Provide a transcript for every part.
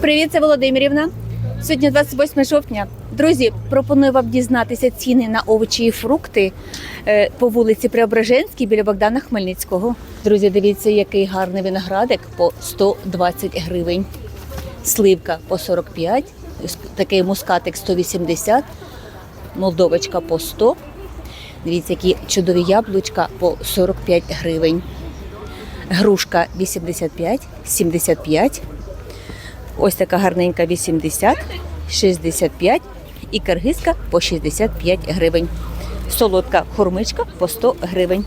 Привіт, це Володимирівна. Сьогодні 28 жовтня. Друзі, пропоную вам дізнатися ціни на овочі і фрукти е, по вулиці Преображенській біля Богдана Хмельницького. Друзі, дивіться, який гарний виноградик по 120 гривень. Сливка по 45, такий мускатик 180, молдовочка по 100. Дивіться, які чудові яблучка по 45 гривень. Грушка 85, 75. Ось така гарненька 80, 65 і киргизка по 65 гривень. Солодка хурмичка по 100 гривень.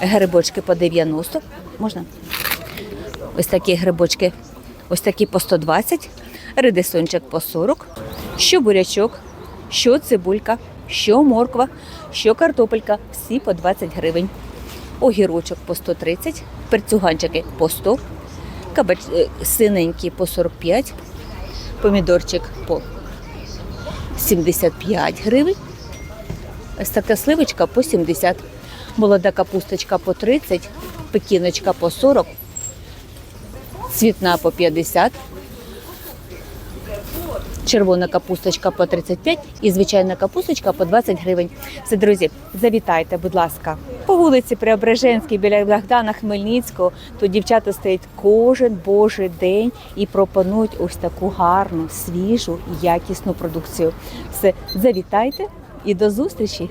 Грибочки по 90. Можна? Ось такі грибочки. Ось такі по 120, редисончик по 40, що бурячок, що цибулька, що морква, що картопелька, всі по 20 гривень. Огірочок по 130, перцюганчики по 100, кабач синенький по 45, помідорчик по 75 гривень. Ось сливочка по 70, молода капусточка по 30, пекіночка по 40, цвітна по 50, червона капусточка по 35 і звичайна капусточка по 20 гривень. Все, друзі, завітайте, будь ласка. По вулиці Преображенській біля Богдана Хмельницького. Тут дівчата стоять кожен божий день і пропонують ось таку гарну, свіжу, якісну продукцію. Все, завітайте і до зустрічі!